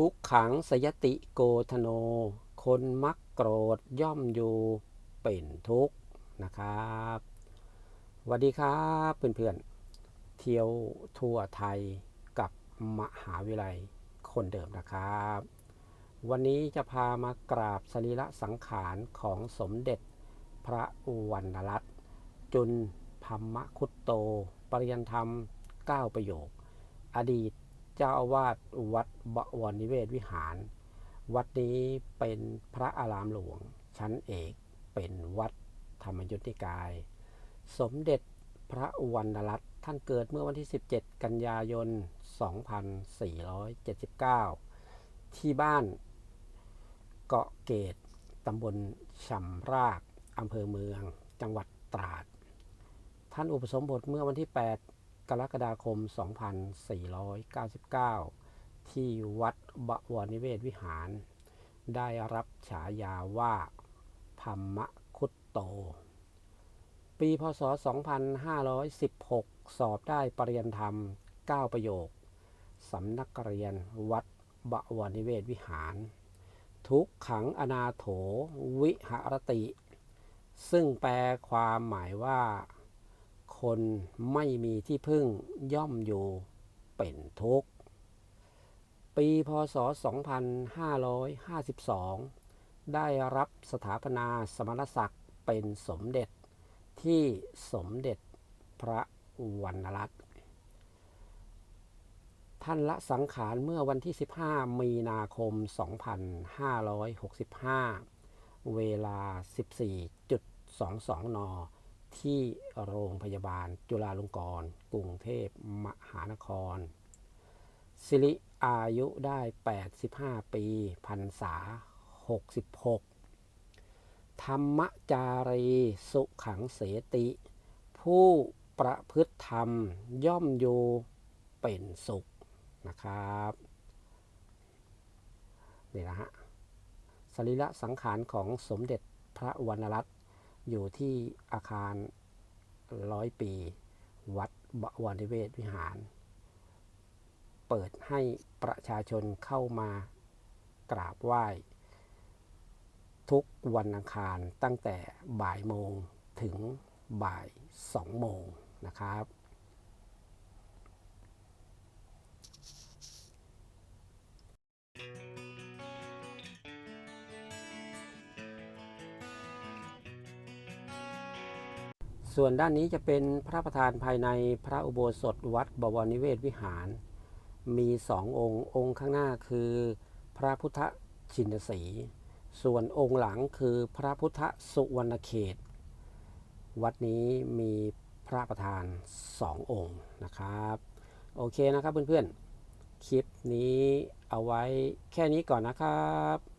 ทุกขังสยติโกธโน คนมักโกรธย่อมอยู่เป็นทุกข์นะครับสวัสดีครับเพื่อนๆ เที่ยวทั่วไทยกับมหาวิทยาลัยคนเดิมนะครับ วันนี้จะพามากราบสรีระสังขารของสมเด็จพระวรรณรัตน์จุนพัมมคุตโต ปริยันธรรม 9 ประโยค อดีต เจ้าอาวาสวัดบวรนิเวศวิหาร วัดนี้เป็นพระอารามหลวง ชั้นเอกเป็นวัดธรรมยุทธิกาย สมเด็จพระวรรณรัตน์ท่านเกิดเมื่อวันที่ 17 กันยายน 2479 ที่บ้านเกาะเกตตำบลชำรากอำเภอเมือง จังหวัดตราด ท่านอุปสมบทเมื่อวันที่ 8 กรกฎาคม 2499 ที่วัดบวรนิเวศวิหาร ได้รับฉายาว่าพัมมคุตโต ปีพศ 2516 สอบได้ปริญญาธรรม 9 ประโยค สำนักเรียนวัดบวรนิเวศวิหาร ทุกขังอนาโถวิหรติ ซึ่งแปลความหมายว่า คนไม่มีที่พึ่งย่อมอยู่เป็นทุกข์ ปีพศ 2552 ได้รับสถาปนาสมณศักดิ์เป็นสมเด็จที่สมเด็จพระวรรณรัตน์ท่านละสังขารเมื่อวันที่ 15 มีนาคม 2565 เวลา 14.22 น ที่โรงพยาบาลจุฬาลงกรณ์กรุงเทพมหานคร สิริอายุได้ 85 ปีพรรษา 66 ธรรมจารีสุขังเสติ ผู้ประพฤติธรรมย่อมอยู่เป็นสุขนะครับนี่นะฮะสรีระสังขารของสมเด็จพระวรรณรัตน อยู่ที่อาคารร้อยปี วัดบวรนิเวศวิหาร เปิดให้ประชาชนเข้ามากราบไหว้ ทุกวันอังคารตั้งแต่บ่ายโมงถึงบ่ายสองโมงนะครับ ส่วนด้านนี้จะเป็นพระประธานภายในพระอุโบสถวัดบวรนิเวศวิหาร มีสององค์ องค์ข้างหน้าคือพระพุทธชินสี ส่วนองค์หลังคือพระพุทธสุวรรณเขต วัดนี้มีพระประธานสององค์นะครับ โอเคนะครับเพื่อนๆ คลิปนี้เอาไว้แค่นี้ก่อนนะครับ